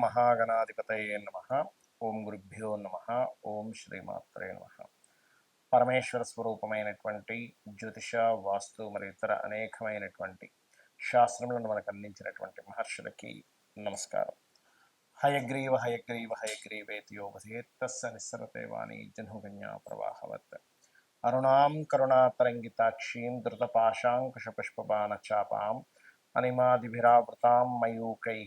మహాగణాధిపతయే నమ. ఓం గురుభ్యో నమ. ఓం శ్రీమాత్రే నమ. పరమేశ్వర స్వరూపమైనటువంటి జ్యోతిష వాస్తు మరియు ఇతర అనేకమైనటువంటి శాస్త్రములను మనకు అందించినటువంటి మహర్షులకి నమస్కారం. హయగ్రీవ హయగ్రీవ హయగ్రీవేతి యోగధేత్తస్స నిస్సరతే వాణి జన్హుగన్యా ప్రవాహవత్. అరుణాం కరుణాతరంగితాక్షీం ధృతపాశాంకుశపుష్పబాణచాపాం అనిమాదిభిరావృతాం మయూకై.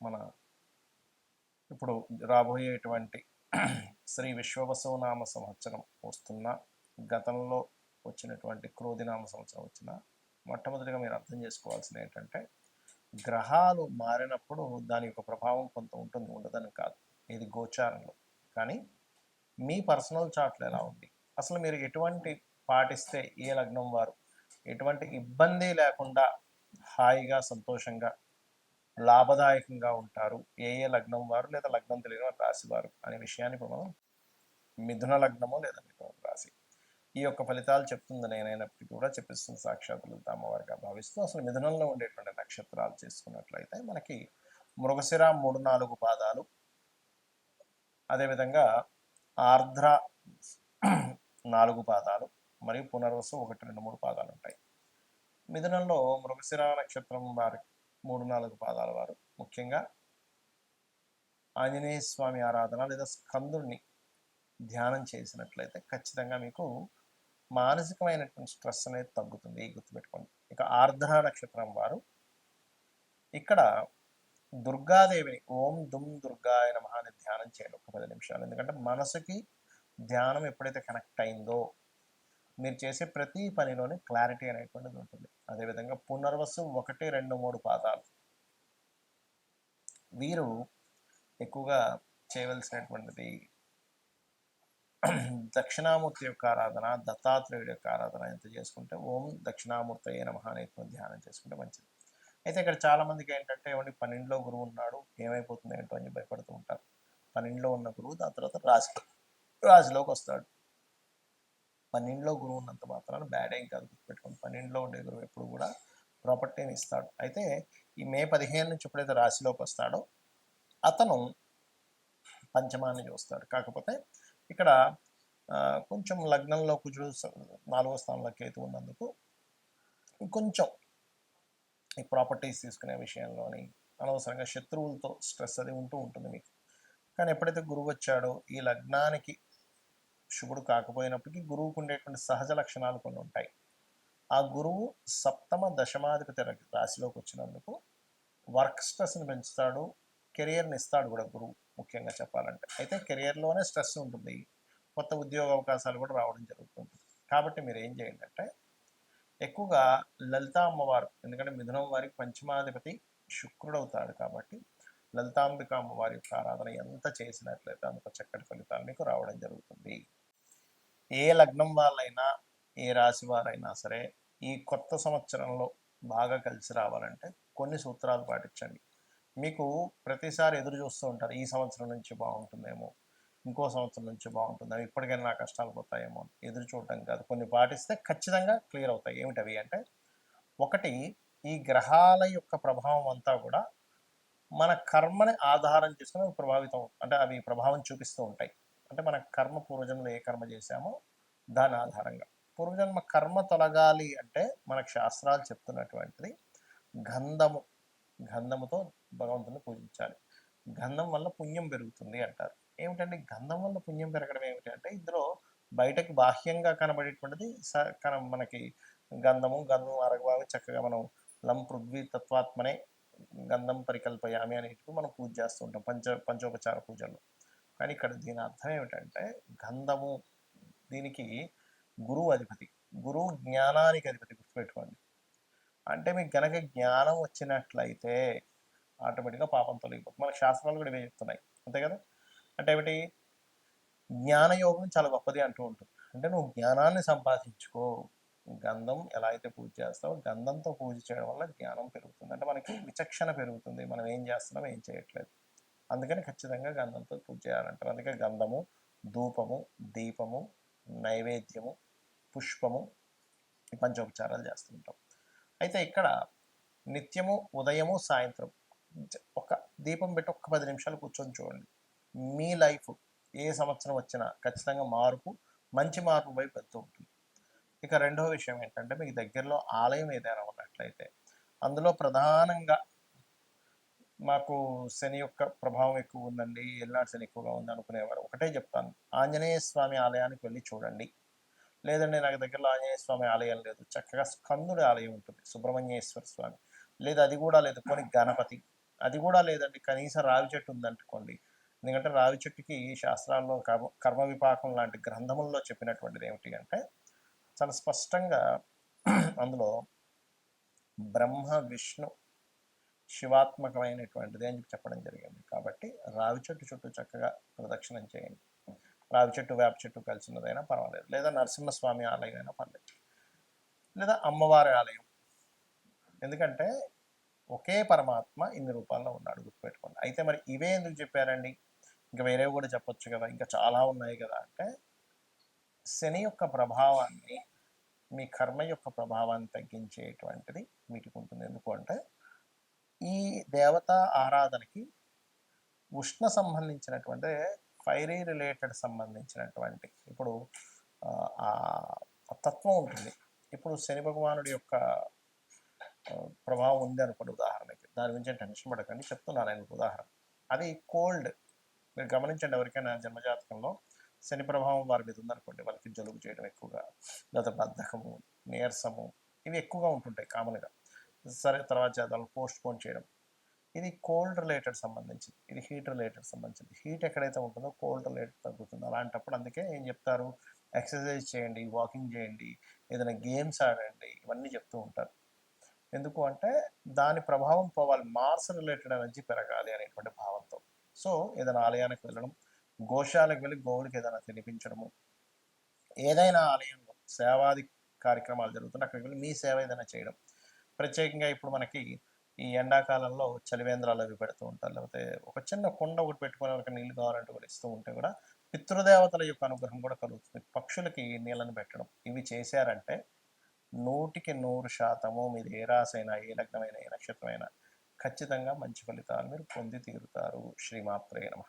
మన ఇప్పుడు రాబోయేటువంటి శ్రీ విశ్వవసునామ సంవత్సరం వస్తున్న గతంలో వచ్చినటువంటి క్రోధినామ సంవత్సరం వచ్చిన మొట్టమొదటిగా మీరు అర్థం చేసుకోవాల్సింది ఏంటంటే గ్రహాలు మారినప్పుడు దాని యొక్క ప్రభావం కొంత ఉంటుంది ఉండదని కాదు. ఇది గోచారంలో. కానీ మీ పర్సనల్ చార్ట్లు ఎలా ఉంది? అసలు మీరు ఎటువంటి పాటిస్తే ఏ లగ్నం వారు? ఎటువంటి ఇబ్బంది లేకుండా హాయిగా సంతోషంగా లాభదాయకంగా ఉంటారు. ఏ ఏ లగ్నం వారు లేదా లగ్నం తెలియని వారు రాశి వారు అనే విషయాన్ని ఇప్పుడు మనం మిథున లగ్నము లేదా మిథున రాశి ఈ యొక్క ఫలితాలు చెప్తుంది నేనైనప్పటికీ కూడా చెప్పిస్తుంది సాక్షాత్ లలిత అమ్మవారిగా భావిస్తూ అసలు మిథునంలో ఉండేటువంటి నక్షత్రాలు చేసుకున్నట్లయితే మనకి మృగశిర మూడు నాలుగు పాదాలు. అదేవిధంగా ఆర్ద్ర నాలుగు పాదాలు మరియు పునర్వసు ఒకటి రెండు మూడు పాదాలు ఉంటాయి. మిథునంలో మృగశిర నక్షత్రం వారి మూడు నాలుగు పాదాల వారు. ముఖ్యంగా ఆంజనేయ స్వామి ఆరాధన లేదా స్కందుడిని ధ్యానం చేసినట్లయితే ఖచ్చితంగా మీకు మానసికమైనటువంటి స్ట్రెస్ అనేది తగ్గుతుంది గుర్తుపెట్టుకోండి. ఇక ఆర్ద్ర నక్షత్రం వారు. ఇక్కడ దుర్గాదేవిని ఓం దుమ్ దుర్గాయ నమ అని ధ్యానం చేయాలి ఒక పది నిమిషాలు. ఎందుకంటే మనసుకి ధ్యానం ఎప్పుడైతే కనెక్ట్ అయిందో మీరు చేసే ప్రతి పనిలోనే క్లారిటీ అనేటువంటిది ఉంటుంది. అదేవిధంగా పునర్వసు ఒకటి రెండు మూడు పాదాలు. వీరు ఎక్కువగా చేయవలసినటువంటిది దక్షిణామూర్తి యొక్క ఆరాధన దత్తాత్రేయుడి యొక్క ఆరాధన ఎంత చేసుకుంటే ఓం దక్షిణామూర్తి అయిన అనేటువంటి ధ్యానం చేసుకుంటే మంచిది. అయితే ఇక్కడ చాలామందికి ఏంటంటే ఏమంటే పన్నెండులో గురువు ఉన్నాడు ఏమైపోతుంది ఏంటో అని భయపడుతూ ఉంటారు. పన్నెండులో ఉన్న గురువు దాని తర్వాత రాశి రాశిలోకి వస్తాడు. పన్నెండులో గురువు ఉన్నంత మాత్రాన బ్యాడ్ ఏం కాదు గుర్తుపెట్టుకోండి. పన్నెండులో ఉండే గురువు ఎప్పుడు కూడా ప్రాపర్టీని ఇస్తాడు. అయితే ఈ మే పదిహేను నుంచి ఎప్పుడైతే రాశిలోకి వస్తాడో అతను పంచమాన్ని చూస్తాడు. కాకపోతే ఇక్కడ కొంచెం లగ్నంలో కుజుడు నాలుగో స్థానంలో కేతు ఉన్నందుకు కొంచెం ఈ ప్రాపర్టీస్ తీసుకునే విషయంలోని అనవసరంగా శత్రువులతో స్ట్రెస్ అది ఉంటూ ఉంటుంది మీకు. కానీ ఎప్పుడైతే గురువు వచ్చాడో ఈ లగ్నానికి శుభుడు కాకపోయినప్పటికీ గురువుకు ఉండేటువంటి సహజ లక్షణాలు కొన్ని ఉంటాయి. ఆ గురువు సప్తమ దశమాధిపతి రాశిలోకి వచ్చినందుకు వర్క్ స్ట్రెస్ని పెంచుతాడు కెరియర్ని ఇస్తాడు కూడా గురువు ముఖ్యంగా చెప్పాలంటే. అయితే కెరియర్లోనే స్ట్రెస్ ఉంటుంది. కొత్త ఉద్యోగ అవకాశాలు కూడా రావడం జరుగుతుంది. కాబట్టి మీరు ఏం చేయండి అంటే ఎక్కువగా లలితా అమ్మవారు ఎందుకంటే మిథునం వారికి పంచమాధిపతి శుక్రుడు అవుతాడు కాబట్టి లలితాంబిక అమ్మవారి యొక్క ఆరాధన ఎంత చేసినట్లయితే అంత చక్కటి ఫలితాలు మీకు రావడం జరుగుతుంది. ఏ లగ్నం వాళ్ళైనా ఏ రాశి వారైనా సరే ఈ కొత్త సంవత్సరంలో బాగా కలిసి రావాలంటే కొన్ని సూత్రాలు పాటించండి. మీకు ప్రతిసారి ఎదురు చూస్తూ ఉంటారు ఈ సంవత్సరం నుంచి బాగుంటుందేమో ఇంకో సంవత్సరం నుంచి బాగుంటుందేమో ఇప్పటికైనా నా కష్టాలు పోతాయేమో ఎదురు చూడటం కాదు. కొన్ని పాటిస్తే ఖచ్చితంగా క్లియర్ అవుతాయి. ఏమిటవి అంటే ఒకటి ఈ గ్రహాల యొక్క ప్రభావం అంతా కూడా మన కర్మని ఆధారం చేసుకుని ప్రభావితం అంటే అవి ప్రభావం చూపిస్తూ ఉంటాయి. అంటే మన కర్మ పూర్వజన్మలో ఏ కర్మ చేశామో దాని ఆధారంగా. పూర్వజన్మ కర్మ తొలగాలి అంటే మనకు శాస్త్రాలు చెప్తున్నటువంటిది గంధము. గంధముతో భగవంతుని పూజించాలి. గంధం వల్ల పుణ్యం పెరుగుతుంది అంటారు. ఏమిటంటే గంధం వల్ల పుణ్యం పెరగడం ఏమిటి అంటే ఇందులో బయటకు బాహ్యంగా కనబడేటువంటిది కన మనకి గంధము గంధం అరగబావి చక్కగా మనం లం పృథ్వీ తత్వాత్మనే గంధం పరికల్పయామి అనేటివి మనం పూజ చేస్తూ ఉంటాం. పంచ పంచోపచార పూజల్లో. కానీ ఇక్కడ దీని అర్థం ఏమిటంటే గంధము దీనికి గురువు అధిపతి గురువు జ్ఞానానికి అధిపతి గుర్తుపెట్టుకోండి. అంటే మీకు గనక జ్ఞానం వచ్చినట్లయితే ఆటోమేటిక్గా పాపం తొలగిపోతుంది. మన శాస్త్రాలు కూడా ఇవే చెప్తున్నాయి. అంతే కదా? అంటే ఏమిటి? జ్ఞానయోగం చాలా గొప్పది అంటూ ఉంటుంది. అంటే నువ్వు జ్ఞానాన్ని సంపాదించుకో. గంధం ఎలా అయితే పూజ చేస్తావో గంధంతో పూజ చేయడం వల్ల జ్ఞానం పెరుగుతుంది. అంటే మనకి విచక్షణ పెరుగుతుంది. మనం ఏం చేస్తున్నాం? ఏం చేయట్లేదు. అందుకని ఖచ్చితంగా గంధంతో పూజ చేయాలంటారు. అందుకే గంధము ధూపము దీపము నైవేద్యము పుష్పము ఈ పంచోపచారాలు చేస్తుంటాం. అయితే ఇక్కడ నిత్యము ఉదయము సాయంత్రం ఒక దీపం పెట్టి ఒక్క పది నిమిషాలు కూర్చొని చూడండి. మీ లైఫ్ ఏ సంవత్సరం వచ్చినా ఖచ్చితంగా మార్పు మంచి మార్పు వైపు వెళ్తూ ఉంటుంది. ఇక రెండవ విషయం ఏంటంటే మీకు దగ్గరలో ఆలయం ఏదైనా ఉన్నట్లయితే అందులో ప్రధానంగా మాకు శని యొక్క ప్రభావం ఎక్కువ ఉందండి ఎల్నాడు శని ఎక్కువగా ఉంది అనుకునేవారు. ఒకటే చెప్తాను ఆంజనేయ స్వామి ఆలయానికి వెళ్ళి చూడండి. లేదండి నాకు దగ్గరలో ఆంజనేయ స్వామి ఆలయం లేదు. చక్కగా స్కందుడి ఆలయం ఉంటుంది సుబ్రహ్మణ్యేశ్వర స్వామి. లేదు అది కూడా లేదు కొని గణపతి. అది కూడా లేదండి కనీసం రావి చెట్టు ఉందనుకోండి. ఎందుకంటే రావి చెట్టుకి శాస్త్రాల్లో కర్మ కర్మ విపాకం లాంటి గ్రంథముల్లో చెప్పినటువంటిది ఏమిటి అంటే చాలా స్పష్టంగా అందులో బ్రహ్మ విష్ణు శివాత్మకమైనటువంటిది అని చెప్పి చెప్పడం జరిగింది. కాబట్టి రావి చెట్టు చుట్టూ చక్కగా ప్రదక్షిణం చేయండి. రావి చెట్టు వేప చెట్టు కలిసినదైనా పర్వాలేదు. లేదా నరసింహస్వామి ఆలయం అయినా పర్లేదు. లేదా అమ్మవారి ఆలయం. ఎందుకంటే ఒకే పరమాత్మ ఇన్ని రూపాల్లో ఉన్నాడు గుర్తుపెట్టుకోండి. అయితే మరి ఇవే ఎందుకు చెప్పారండి? ఇంకా వేరేవి కూడా చెప్పొచ్చు కదా. ఇంకా చాలా ఉన్నాయి కదా. అంటే శని యొక్క ప్రభావాన్ని మీ కర్మ యొక్క ప్రభావాన్ని తగ్గించేటువంటిది వీటికి ఉంటుంది. ఎందుకు అంటే ఈ దేవతా ఆరాధనకి ఉష్ణ సంబంధించినటువంటి ఫైరీ రిలేటెడ్ సంబంధించినటువంటి ఇప్పుడు ఆ, తత్వం ఉంటుంది. ఇప్పుడు శని భగవానుడి యొక్క ప్రభావం ఉంది అనుకోండి ఉదాహరణకి. దాని గురించి టెన్షన్ పడకండి చెప్తున్నాను ఆయన ఉదాహరణ. అది కోల్డ్ మీరు గమనించండి ఎవరికైనా జన్మజాతకంలో శని ప్రభావం వారి మీద ఉందనుకోండి వాళ్ళకి జలుబు చేయడం ఎక్కువగా లేదా బద్ధకము నీరసము ఇవి ఎక్కువగా ఉంటుంటాయి కామన్గా. సరే తర్వాత చేద్దాం. పోస్ట్ పోన్ చేయడం. ఇది కోల్డ్ రిలేటెడ్ సంబంధించింది. ఇది హీట్ రిలేటెడ్ సంబంధించింది. హీట్ ఎక్కడైతే ఉంటుందో కోల్డ్ రిలేటెడ్ తగ్గుతుంది. అలాంటప్పుడు అందుకే ఏం చెప్తారు? ఎక్సర్సైజ్ చేయండి వాకింగ్ చేయండి ఏదైనా గేమ్స్ ఆడండి ఇవన్నీ చెప్తూ ఉంటారు. ఎందుకు అంటే దాని ప్రభావం పోవాలి. మార్స్ రిలేటెడ్ ఎనర్జీ పెరగాలి అనేటువంటి భావంతో. సో ఏదైనా ఆలయానికి వెళ్ళడం గోశాలకు వెళ్ళి గోవులకి ఏదైనా తినిపించడము ఏదైనా ఆలయంలో సేవాది కార్యక్రమాలు జరుగుతున్నాయి అక్కడికి వెళ్ళి మీ సేవ ఏదైనా చేయడం ప్రత్యేకంగా ఇప్పుడు మనకి ఈ ఎండాకాలంలో చలివేంద్రాలు అవి పెడుతూ ఉంటారు. లేకపోతే ఒక చిన్న కుండ ఒకటి పెట్టుకుని వాళ్ళకి నీళ్ళు కావాలంటే కూడా ఇస్తూ ఉంటే కూడా పితృదేవతల యొక్క అనుగ్రహం కూడా కలుగుతుంది. పక్షులకి నీళ్ళని పెట్టడం. ఇవి చేశారంటే నూటికి నూరు శాతము మీరు ఏ రాసైనా ఏ లగ్నమైనా ఏ నక్షత్రమైనా ఖచ్చితంగా మంచి ఫలితాలు మీరు పొంది తీరుతారు. శ్రీమాత్రే నమ.